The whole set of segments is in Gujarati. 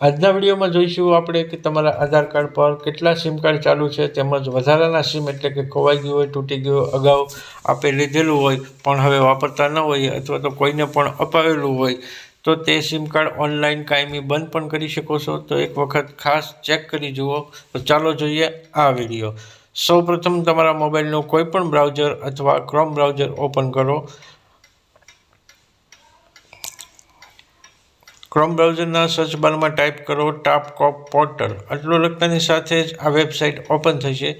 આજના વિડીયોમાં જોઈશું આપણે કે તમારા આધાર કાર્ડ પર કેટલા સિમ કાર્ડ ચાલુ છે, તેમજ વધારાના સિમ એટલે કે ખોવાઈ ગયું હોય, તૂટી ગયું અગાઉ આપે લીધેલું હોય, પણ હવે વાપરતા ન હોય અથવા તો કોઈને પણ અપાવેલું હોય, તો તે સિમ કાર્ડ ઓનલાઈન કાયમી બંધ પણ કરી શકો છો. તો એક વખત ખાસ ચેક કરી જુઓ. તો ચાલો જોઈએ આ વીડિયો. સૌપ્રથમ તમારા મોબાઈલનું કોઈપણ બ્રાઉઝર અથવા ક્રોમ બ્રાઉઝર ઓપન કરો. ક્રોમ બ્રાઉઝરના સર્ચ બારમાં ટાઈપ કરો ટાપ કોપ પોર્ટલ આટલું લખતાની સાથે જ આ વેબસાઇટ ઓપન થશે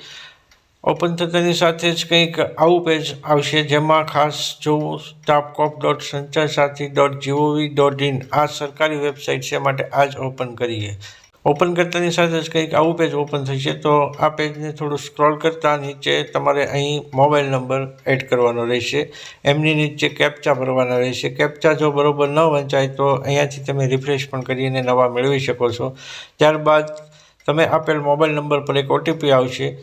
ઓપન થતાની સાથે જ કંઈક આવું પેજ આવશે જેમાં ખાસ જોવું ટાપકોપ ડોટ સંચાર સાથી ડોટ જીઓવી ડોટ ઇન આ સરકારી વેબસાઇટ છે માટે આ જ ઓપન કરીએ. ઓપન કરતાની સાથે જ કંઈક આવું પેજ ઓપન થશે તો આ પેજને થોડું સ્ક્રોલ કરતા નીચે તમારે અહીં મોબાઈલ નંબર એડ કરવાનો રહેશે. એમની નીચે કેપ્ચા ભરવાના રહેશે. કેપ્ચા જો બરાબર ન વંચાય, તો અહીંયાથી તમે રિફ્રેશ પણ કરીને નવા મેળવી શકો છો. ત્યારબાદ તમે આપેલ મોબાઈલ નંબર પર એક ઓટીપી આવશે,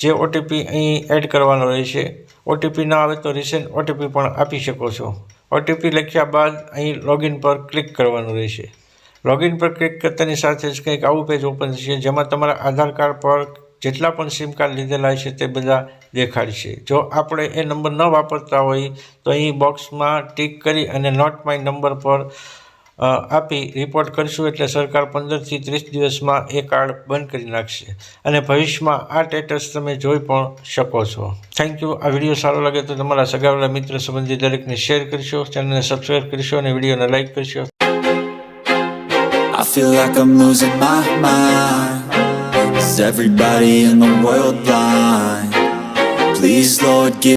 જે ઓટીપી અહીં એડ કરવાનો રહેશે. ઓટીપી ના આવે તો રિસેન્ટ ઓટીપી પણ આપી શકો છો. ઓટીપી લખ્યા બાદ અહીં લોગિન પર ક્લિક કરવાનું રહેશે. લોગિન પર ક્લિક કરતાની સાથે જ કંઈક આવું પેજ ઓપન થશે, જેમાં તમારા આધાર કાર્ડ પર જેટલા પણ સિમ કાર્ડ લીધેલા છે તે બધા દેખાડશે. જો આપણે એ નંબર ન વાપરતા હોઈએ તો અહીં બોક્સમાં ટીક કરી અને નોટ માય નંબર પર આપી રિપોર્ટ કરશું એટલે સરકાર પંદરથી ત્રીસ દિવસમાં એ કાર્ડ બંધ કરી નાખશે. અને ભવિષ્યમાં આ સ્ટેટસ તમે જોઈ પણ શકો છો. થેન્ક યુ આ વીડિયો સારો લાગે તો તમારા સગાવાલા મિત્ર સંબંધી દરેકને શેર કરશો ચેનલને સબસ્ક્રાઈબ કરશો અને વિડીયોને લાઇક કરશો feel like I'm losing my mind Is everybody in the world blind? Please Lord give